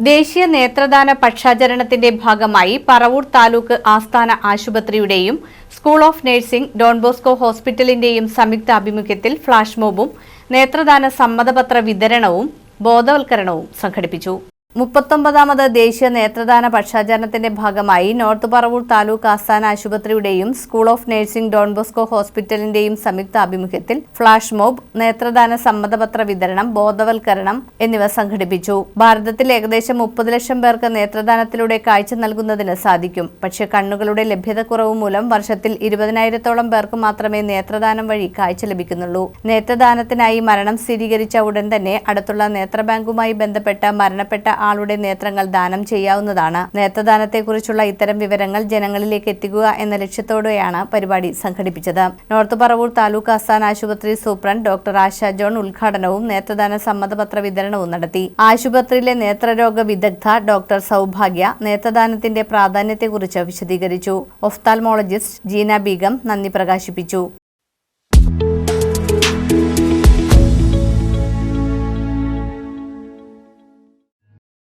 ദേശീയ നേത്രദാന പക്ഷാചരണത്തിന്റെ ഭാഗമായി പറവൂർ താലൂക്ക് ആസ്ഥാന ആശുപത്രിയുടെയും school of nursing Don Bosco ഹോസ്പിറ്റലിന്റെയും സംയുക്ത ആഭിമുഖ്യത്തിൽ ഫ്ളാഷ് മോബും നേത്രദാന സമ്മതപത്ര വിതരണവും ബോധവൽക്കരണവും സംഘടിപ്പിച്ചു മുപ്പത്തൊമ്പതാമത് ദേശീയ നേത്രദാന പക്ഷാചരണത്തിന്റെ ഭാഗമായി നോർത്ത് പറവൂർ താലൂക്ക് ആസ്ഥാന ആശുപത്രിയുടെയും school of nursing Don Bosco ഹോസ്പിറ്റലിന്റെയും സംയുക്ത ആഭിമുഖ്യത്തിൽ ഫ്ളാഷ് മോബ് നേത്രദാന സമ്മതപത്ര വിതരണം ബോധവൽക്കരണം എന്നിവ സംഘടിപ്പിച്ചു. ഭാരതത്തിൽ ഏകദേശം മുപ്പത് ലക്ഷം പേർക്ക് നേത്രദാനത്തിലൂടെ കാഴ്ച നൽകുന്നതിന് സാധിക്കും. പക്ഷേ കണ്ണുകളുടെ ലഭ്യതക്കുറവ് മൂലം വർഷത്തിൽ ഇരുപതിനായിരത്തോളം പേർക്ക് മാത്രമേ നേത്രദാനം വഴി കാഴ്ച ലഭിക്കുന്നുള്ളൂ. നേത്രദാനത്തിനായി മരണം സ്ഥിരീകരിച്ച ഉടൻ തന്നെ അടുത്തുള്ള നേത്രബാങ്കുമായി ബന്ധപ്പെട്ട മരണപ്പെട്ട ആളുടെ നേത്രങ്ങൾ ദാനം ചെയ്യാവുന്നതാണ്. നേത്രദാനത്തെക്കുറിച്ചുള്ള ഇത്തരം വിവരങ്ങൾ ജനങ്ങളിലേക്ക് എത്തിക്കുക എന്ന ലക്ഷ്യത്തോടെയാണ് പരിപാടി സംഘടിപ്പിച്ചത്. നോർത്ത് പറവൂർ താലൂക്ക് ആസ്ഥാന ആശുപത്രി സൂപ്രണ്ട് ഡോക്ടർ ആശ ജോൺ ഉദ്ഘാടനവും നേത്രദാന സമ്മതപത്ര വിതരണവും നടത്തി. ആശുപത്രിയിലെ നേത്രരോഗ വിദഗ്ധ ഡോക്ടർ സൗഭാഗ്യ നേത്രദാനത്തിന്റെ പ്രാധാന്യത്തെക്കുറിച്ച് വിശദീകരിച്ചു. ഒഫ്താൽമോളജിസ്റ്റ് ജീന ബീഗം നന്ദി പ്രകാശിപ്പിച്ചു.